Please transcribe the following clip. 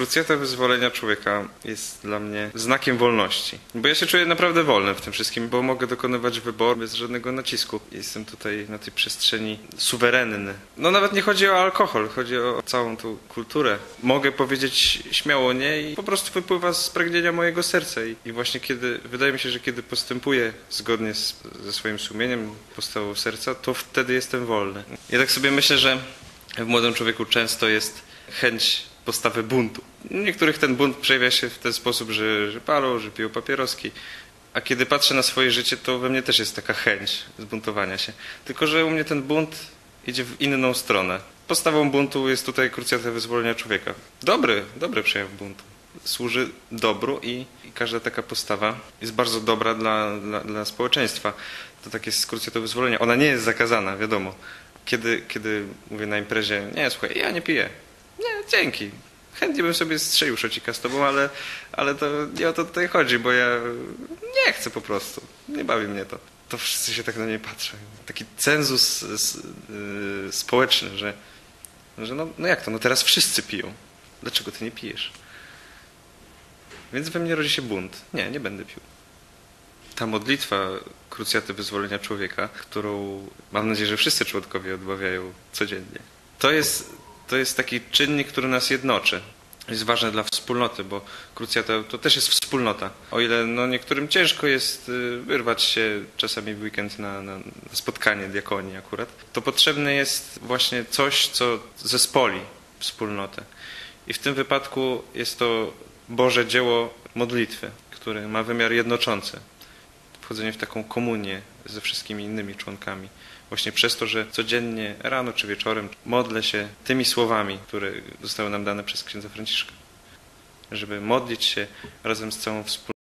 Krucjata wyzwolenia człowieka jest dla mnie znakiem wolności. Bo ja się czuję naprawdę wolny w tym wszystkim, bo mogę dokonywać wyboru bez żadnego nacisku. Jestem tutaj na tej przestrzeni suwerenny. No nawet nie chodzi o alkohol, chodzi o całą tą kulturę. Mogę powiedzieć śmiało nie i po prostu wypływa z pragnienia mojego serca. I, właśnie kiedy, wydaje mi się, że kiedy postępuję zgodnie z, ze swoim sumieniem, postawą serca, to wtedy jestem wolny. Ja tak sobie myślę, że w młodym człowieku często jest chęć postawy buntu. Niektórych ten bunt przejawia się w ten sposób, że, że palą, że piją papieroski. A kiedy patrzę na swoje życie, to we mnie też jest taka chęć zbuntowania się. Tylko, że u mnie ten bunt idzie w inną stronę. Postawą buntu jest tutaj krucjata wyzwolenia człowieka. Dobry, dobry przejaw buntu. Służy dobru i, i każda taka postawa jest bardzo dobra dla, dla, dla społeczeństwa. To tak jest z krucjatą wyzwolenia. Ona nie jest zakazana, wiadomo. Kiedy, kiedy mówię na imprezie, nie, słuchaj, ja nie piję. Dzięki. Chętnie bym sobie strzelił szocika z tobą, ale, ale to nie o to tutaj chodzi, bo ja nie chcę po prostu. Nie bawi mnie to. To wszyscy się tak na mnie patrzą. Taki cenzus s- y, społeczny, że, że no, no jak to, no teraz wszyscy piją. Dlaczego ty nie pijesz? Więc we mnie rodzi się bunt. Nie, nie będę pił. Ta modlitwa krucjaty wyzwolenia człowieka, którą mam nadzieję, że wszyscy członkowie odmawiają codziennie. To jest, to jest taki czynnik, który nas jednoczy. Jest ważne dla wspólnoty, bo krucjata to też jest wspólnota. O ile no, niektórym ciężko jest y, wyrwać się czasami w weekend na, na spotkanie diakonii akurat, to potrzebne jest właśnie coś, co zespoli wspólnotę. I w tym wypadku jest to Boże dzieło modlitwy, które ma wymiar jednoczący wchodzenie w taką komunię ze wszystkimi innymi członkami. Właśnie przez to, że codziennie, rano czy wieczorem modlę się tymi słowami, które zostały nam dane przez księdza Franciszka. Żeby modlić się razem z całą wspólnotą.